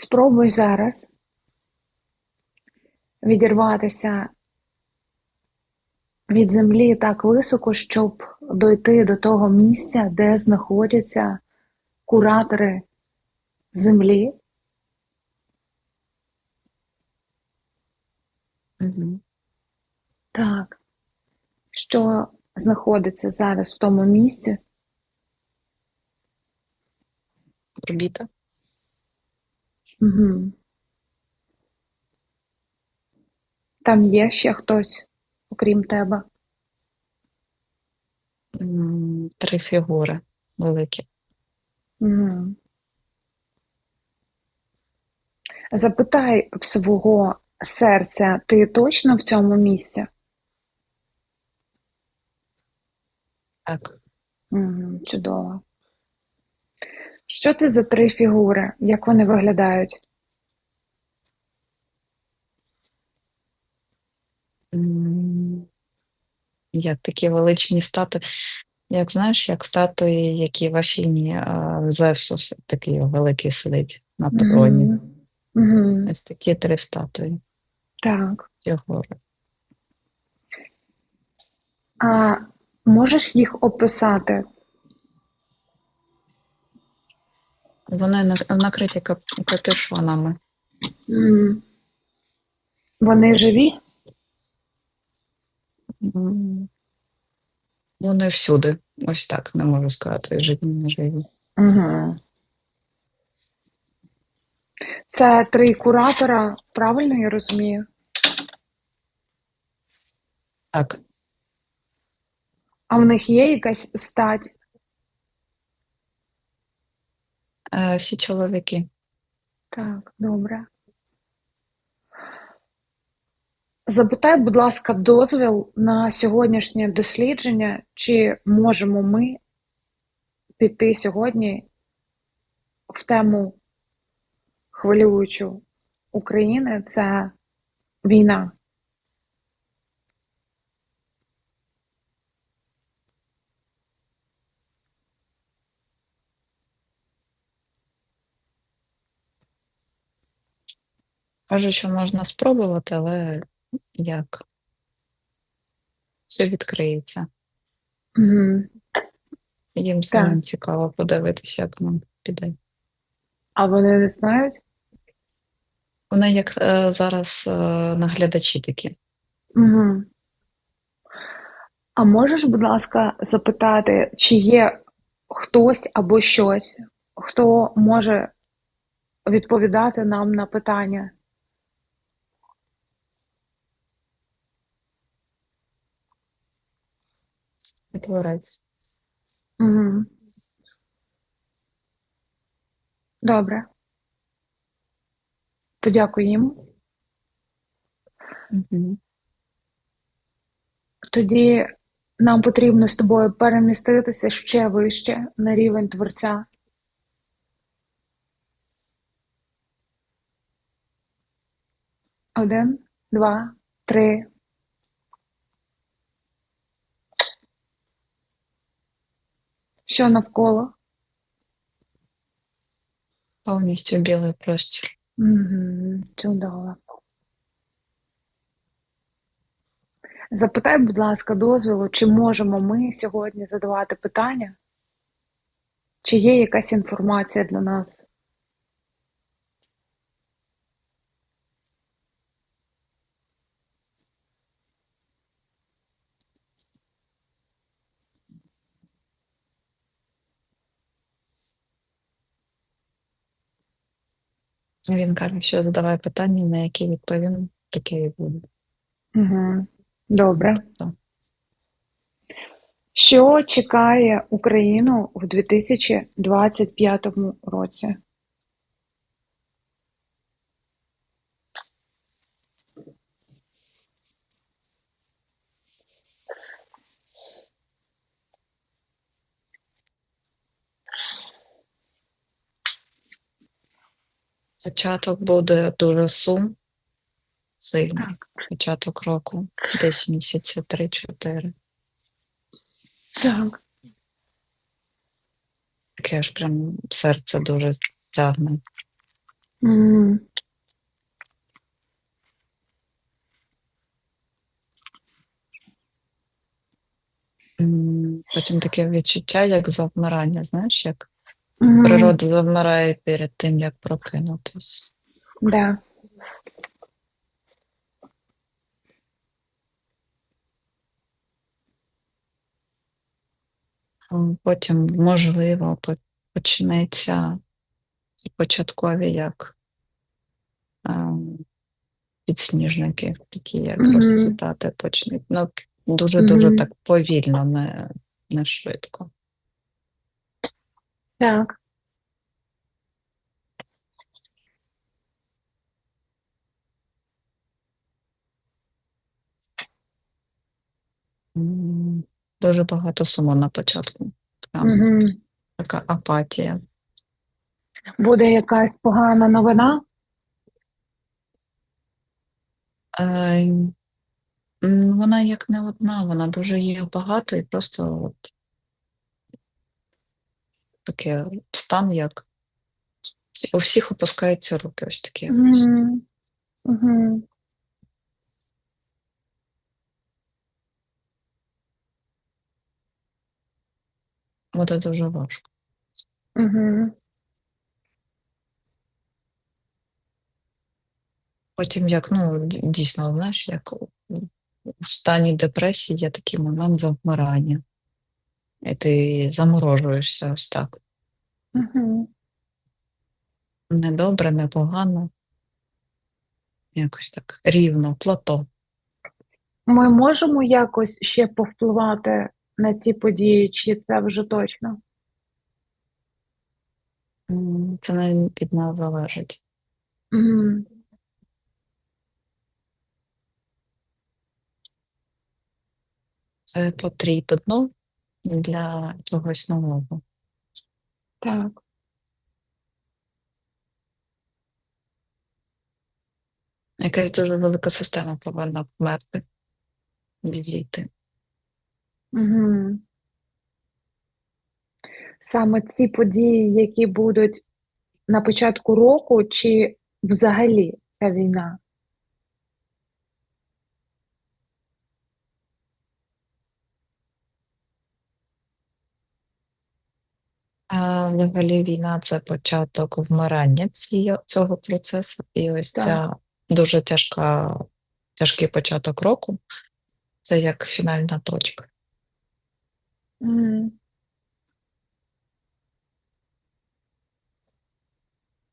Спробуй зараз відірватися від землі так високо, щоб дойти до того місця, де знаходяться куратори землі. Угу. Так. Що знаходиться зараз в тому місці? Орбіта. Угу. Там є ще хтось, окрім тебе. М, Три фігури великі. Угу. Запитай в свого серця, ти точно в цьому місці? Так. Угу, чудово. Що це за три фігури? Як вони виглядають? Як такі величні статуї. Як знаєш, як статуї, які в Афіні а, Зевсус такий великий сидить на троні. Угу. Ось такі три статуї Так. фігури. А можеш їх описати? Вони на- накриті кап- капюшонами. М. Вони живі? Вони всюди. Ось так, не можу сказати, живі, не живі. Угу. Це три куратора, правильно я розумію? Так, А в них є якась стать? е, всі чоловіки. Так, добре. Запитай, будь ласка, дозвіл на сьогоднішнє дослідження, чи можемо ми піти сьогодні в тему хвилюючу України це війна. Кажуть, що можна спробувати, але як? Все відкриється. Угу. Їм самим цікаво подивитися, як нам піде. А вони не знають? Вони як е, зараз е, наглядачі такі. Угу. А можеш, будь ласка, запитати, чи є хтось або щось, хто може відповідати нам на питання? Творець. Угу. Добре. Подякую їм. Угу. Тоді нам потрібно з тобою переміститися ще вище на рівень творця. Один, два, три. Що навколо? Повністю білий простір. Угу, чудово. Запитай, будь ласка, дозволу, чи можемо ми сьогодні задавати питання? Чи є якась інформація для нас? Він каже, що задавай питання, на які відповім, таке і буде. Угу. Добре. Так. Що чекає Україну в 2025 році? Початок буде дуже сум, сильний. Початок року, десь місяці 3-4. Так. Таке аж прям серце дуже тягне. М, Потім таке відчуття, як завмирання, знаєш, як мгм, природа завмирає перед тим, як прокинутись. Да. Потім, можливо, почнеться початкові як ем, підсніжники, такі як Мгм, розцвітати почнуть. Ну, дуже-дуже мгм. так повільно, не, не швидко. Так. М, Дуже багато суму на початку. Прям Мгм. така апатія. Буде якась погана новина? Е, м, вона як не одна, вона дуже їх багато і просто от таке стан, як у всіх опускаються руки, ось такі. Мгм, мгм. Буде дуже важко. Мгм. Потім як, ну, дійсно, знаєш, як в стані депресії є такий момент завмирання. І ти заморожуєшся ось так. Мгм. Не добре, не погано. Якось так рівно, плато. Ми можемо якось ще повпливати на ці події, чи це вже точно? Це не від нас залежить. Мгм. Це потрібно для чогось нового. Так. Якась дуже велика система повинна вмерти, відійти. Мгм. Саме ці події, які будуть на початку року, чи взагалі ця війна? Взагалі війна це початок вмирання цього процесу, і ось Так. ця дуже тяжка, тяжкий початок року це як фінальна точка.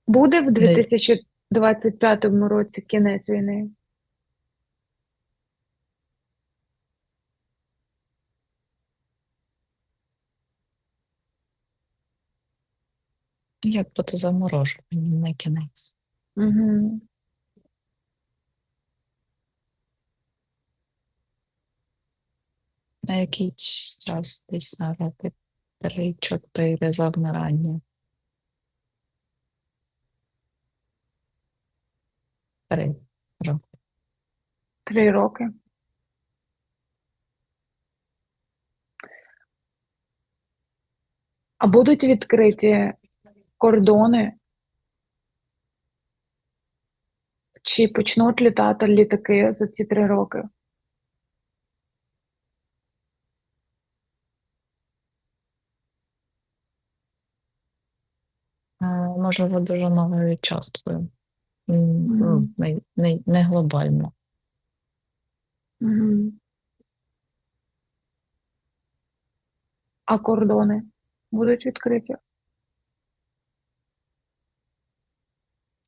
Буде в 2025 році кінець війни? Як бути замороженим на кінець. Мгм. На якийсь час десь на роки три-чотири завмирання. Три роки. Три роки. А будуть відкриті кордони? Чи почнуть літати літаки за ці три роки? А, Можливо, дуже малою часткою. Ну, не, не, не глобально. Мгм. А кордони будуть відкриті?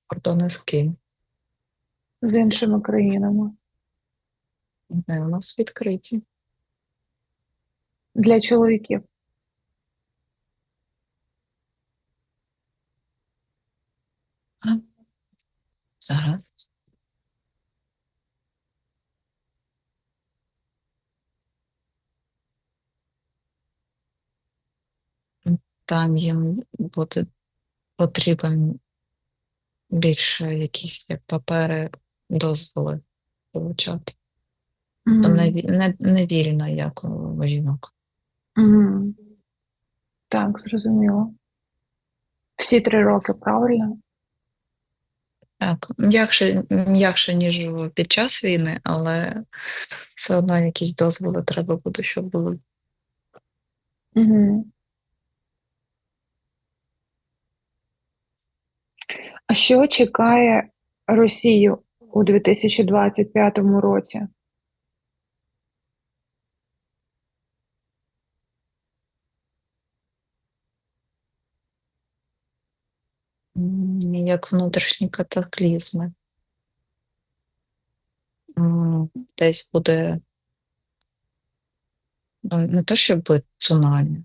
Кордони з ким? З іншими країнами? Не, у нас відкриті. Для чоловіків? Зараз там їм буде потрібен більше якісь як папери, дозволи получати. То не, не, не вільно, як у жінок. Мгм. Так, зрозуміло. Всі три роки, правильно? Так, м'якше, м'якше, ніж під час війни, але все одно якісь дозволи треба буде, щоб були. Угу. А що чекає Росію у 2025 році? Як внутрішні катаклізми. Десь буде ну, не те, що буде цунамі,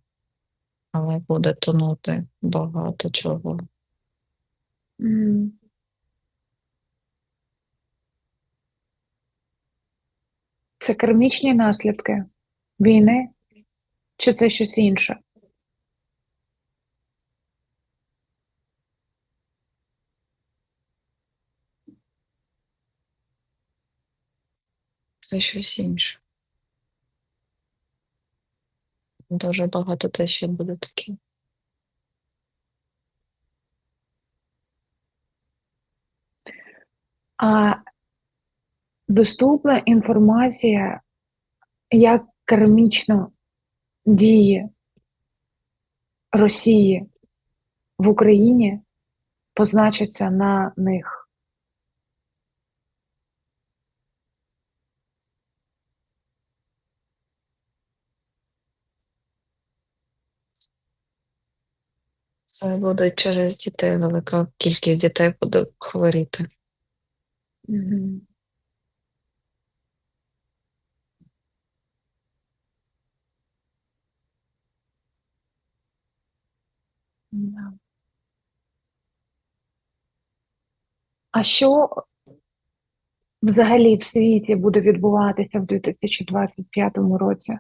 але буде тонути багато чого. Мгм. Це кармічні наслідки війни? Чи це щось інше? Це щось інше. Дуже багато те ще буде таке. А доступна інформація, як кармічно дії Росії в Україні позначаться на них. Це буде через дітей, велика кількість дітей буде хворіти. Мгм. Да. А що взагалі в світі буде відбуватися в 2025 році?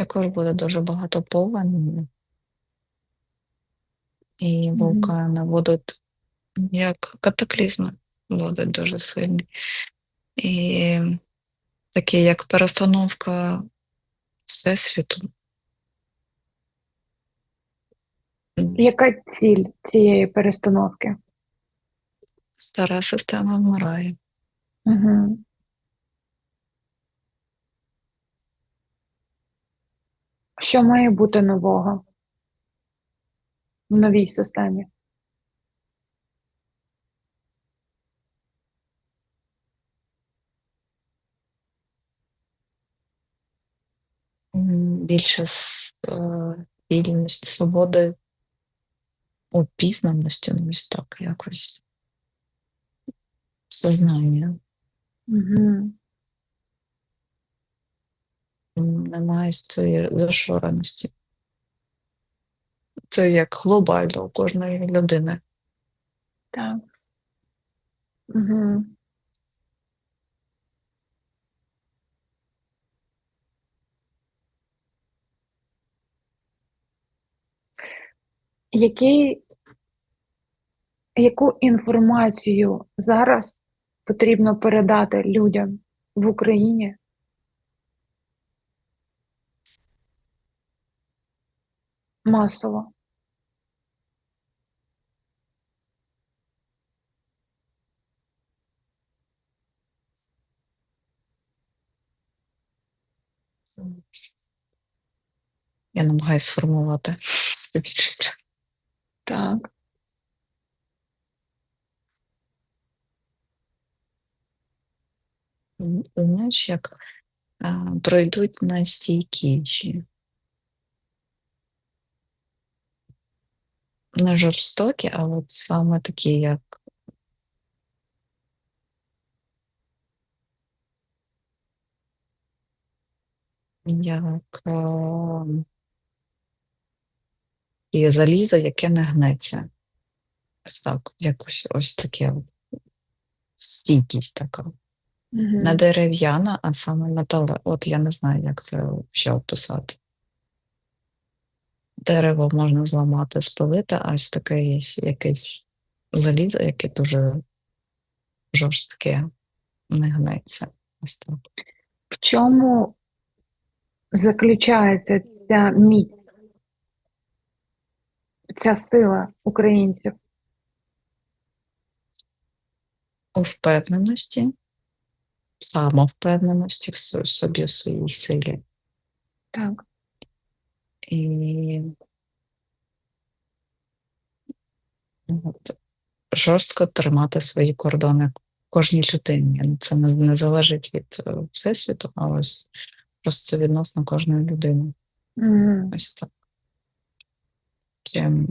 Також буде дуже багато повеней, і вулкани будуть як катаклізми будуть дуже сильні. І такі як перестановка Всесвіту. Яка ціль цієї перестановки? Стара система вмирає. Угу. Що має бути нового в новій системі? Більше е, вільності, свободи, опізнаності, ну ось так якось. Сознання. Угу. Немає цієї зашореності. Це як глобально у кожної людини. Так. Угу. Який, яку інформацію зараз потрібно передати людям в Україні? Масово. Я намагаюся сформувати відчуття. Так. Знаєш, як а, пройдуть найстійкіші. Не жорстокі, а от саме такі, як як а, і залізо, яке не гнеться. Ось так, якось ось таке стійкість така. Не Угу. дерев'яна, а саме металева. От я не знаю, як це ще описати. Дерево можна зламати, спилити, а ось таке є якесь залізо, яке дуже жорстке, не гнеться. Ось так. В чому заключається ця міць, ця сила українців? У впевненості, самовпевненості в собі, в своїй силі. Так. І от, жорстко тримати свої кордони кожній людині. Це не, не залежить від е, всесвіту, а ось просто відносно кожної людини. Угу. Ось так. Чим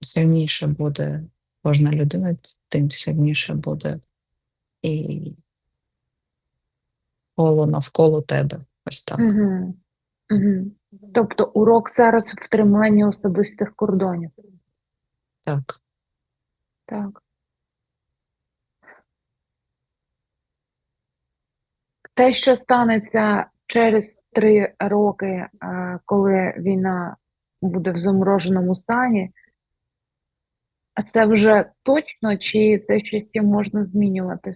сильніше буде кожна людина, тим сильніше буде і коло навколо тебе. Ось так. Угу. Угу. Тобто урок зараз в триманні особистих кордонів. Так. Так. Те, що станеться через три роки, е, коли війна буде в замороженому стані, а це вже точно, чи це ще можна змінювати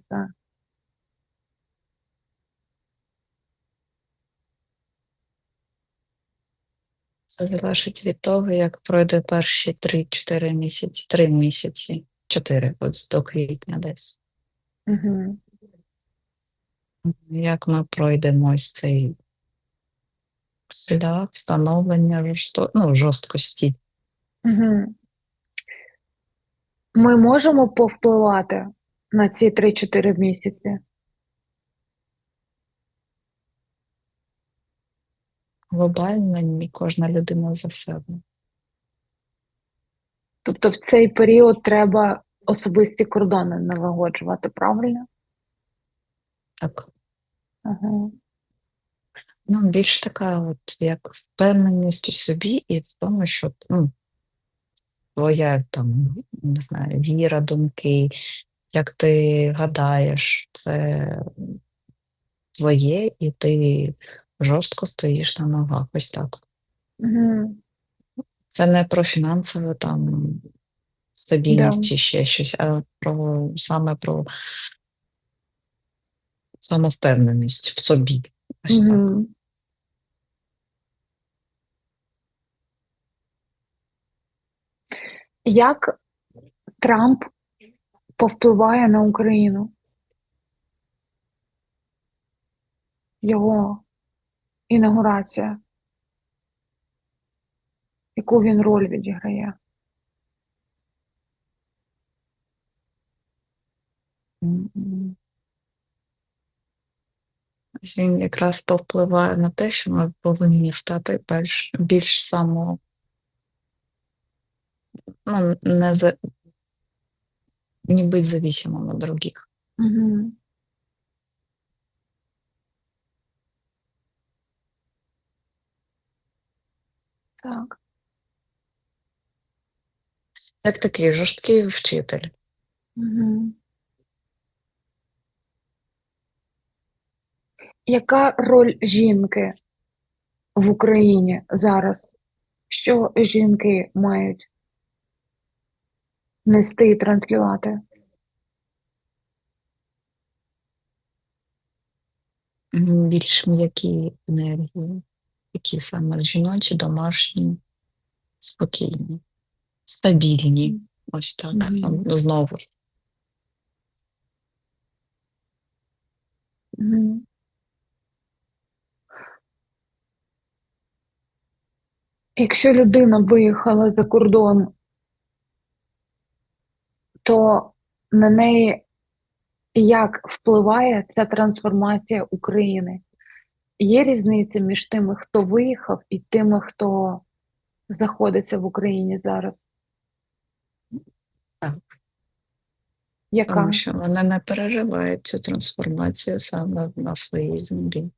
залежить від того, як пройде перші 3-4 місяці, 3 місяці, 4, от до квітня десь. Угу. Як ми пройдемо ось цей шлях становлення жорсто... ну, жорсткості. Угу. Ми можемо повпливати на ці 3-4 місяці? Глобально ні, кожна людина за себе. Тобто в цей період треба особисті кордони налагоджувати, правильно? Так. Ага. Ну, більш така, от як впевненість у собі і в тому, що ну, твоя там, не знаю, віра, думки, як ти гадаєш, це твоє, і ти жорстко стоїш на ногах. Ось так. Угу. Це не про фінансову там стабільність Да. чи ще щось, а про саме про самовпевненість в собі. Ось так. Угу. Як Трамп повпливає на Україну? Його інаугурація. Яку він роль відіграє? Він якраз повпливає на те, що ми повинні стати більш, більш само ну, не за, не бути зависимим від других. Угу. Так. Як такий жорсткий вчитель. Угу. Яка роль жінки в Україні зараз? Що жінки мають нести і транслювати? Більш м'які енергії, які саме жіночі, домашні, спокійні, стабільні. Ось так. Мгм. Там Знову. Угу. Якщо людина виїхала за кордон, то на неї як впливає ця трансформація України? Є різниця між тими, хто виїхав, і тими, хто знаходиться в Україні зараз? Так. Яка? Тому що вони не переживають цю трансформацію саме на своїй землі.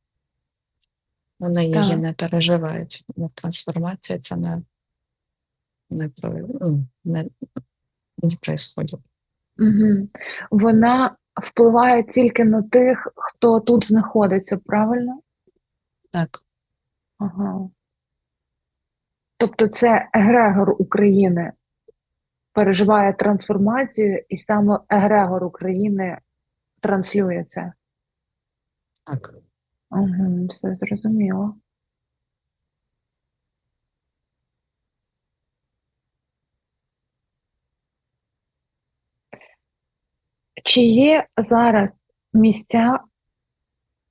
Вони її Так. не переживають. Ну, Трансформація це не, не, про, ну, не, не происходит. Угу. Вона впливає тільки на тих, хто тут знаходиться, правильно? Так, Ага. Тобто це егрегор України переживає трансформацію, і саме егрегор України транслює це. так. Угу, все зрозуміло. Чи є зараз місця,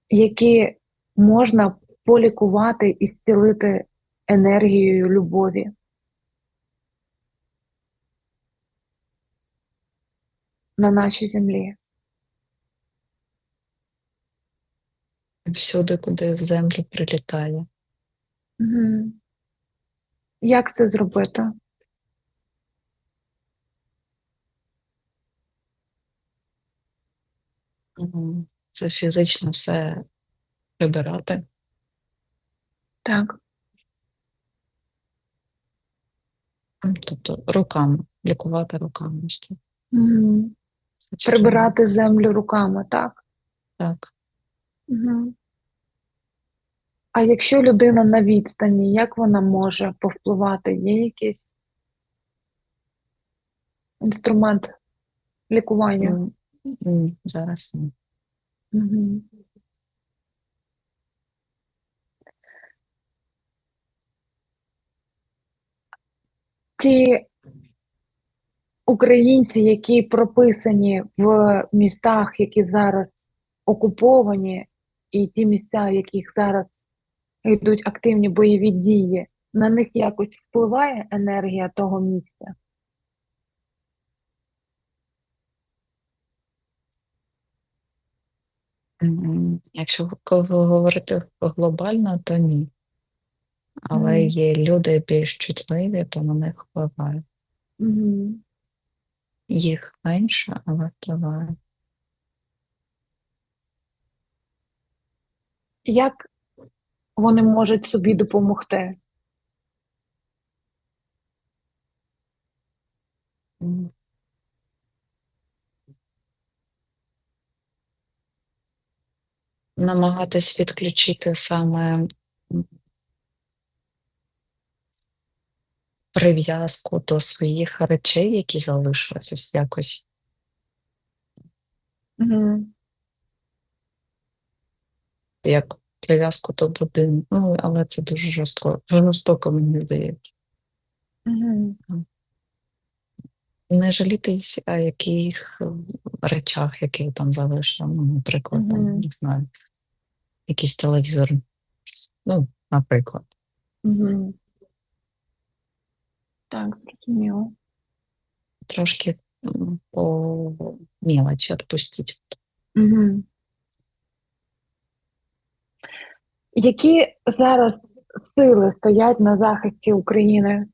які можна полікувати і зцілити енергією любові? На нашій землі? Всюди, куди в землю прилітає. Угу. Як це зробити? Це фізично все прибирати. Так. Тобто руками, лікувати руками. ще. Угу. Прибирати землю руками, так? Так. Угу. А якщо людина на відстані, як вона може повпливати? Є якийсь інструмент лікування? М, ні, Зараз ні. Угу. Ті українці, які прописані в містах, які зараз окуповані, і ті місця, в яких зараз йдуть активні бойові дії, на них якось впливає енергія того місця? Якщо говорити глобально, то ні. Але Мгм. є люди більш чутливі, то на них впливає. Угу. Їх менше, але впливає. Як вони можуть собі допомогти? М. Намагатись відключити саме м, прив'язку до своїх речей, які залишились, ось якось Угу. як прив'язку до будинку. Ну, але це дуже жорстко, жорстоко, мені здається. Угу. Не жалітись, а яких речах, які там залишили. Ну, наприклад, там, не знаю, якийсь телевізор. Ну, наприклад. Угу. Так, зрозуміло. Трошки по мелочі відпустіть. Угу. Які зараз сили стоять на захисті України?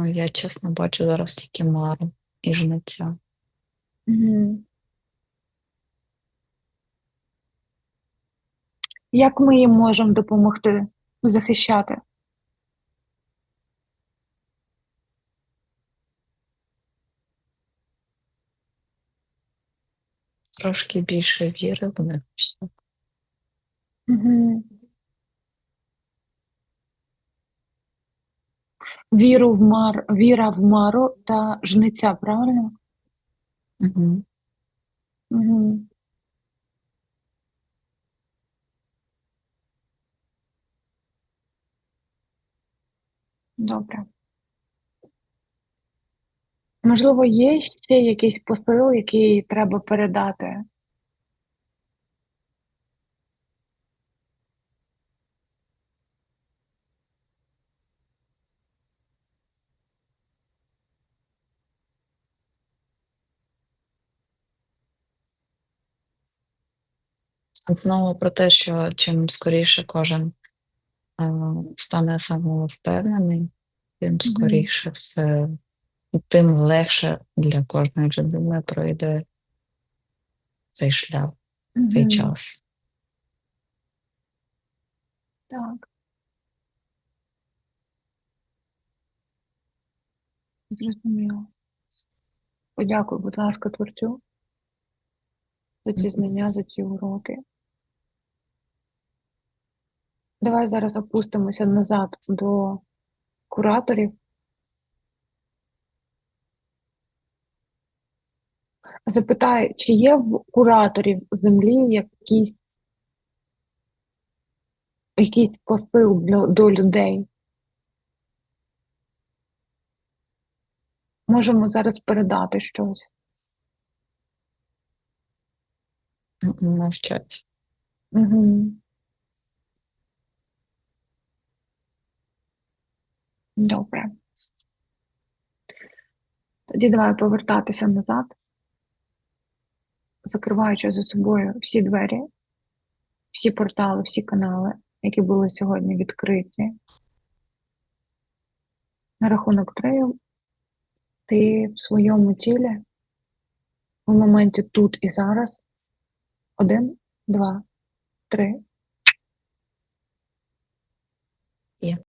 Ну, я чесно бачу зараз тільки Мару і жниця. Угу. Як ми їм можемо допомогти захищати? Трошки більше віри в них. Угу. Віру в мар, віра в Мару та жниця, правильно? Мгм. Угу. Добре. Можливо, є ще якийсь посил, який треба передати? Знову про те, що чим скоріше кожен е, стане самовпевнений, тим скоріше все, тим легше для кожної людини пройде цей шлях, цей час. Так. Зрозуміло. Подякуй, будь ласка, творцю за ці знання, за ці уроки. Давай зараз опустимося назад до кураторів. Запитай, чи є в кураторів землі якийсь, якийсь посил для, до людей? Можемо зараз передати щось. М, Мовчать. Угу. Добре. Тоді давай повертатися назад, закриваючи за собою всі двері, всі портали, всі канали, які були сьогодні відкриті. На рахунок три ти в своєму тілі в моменті тут і зараз. Один, два, три.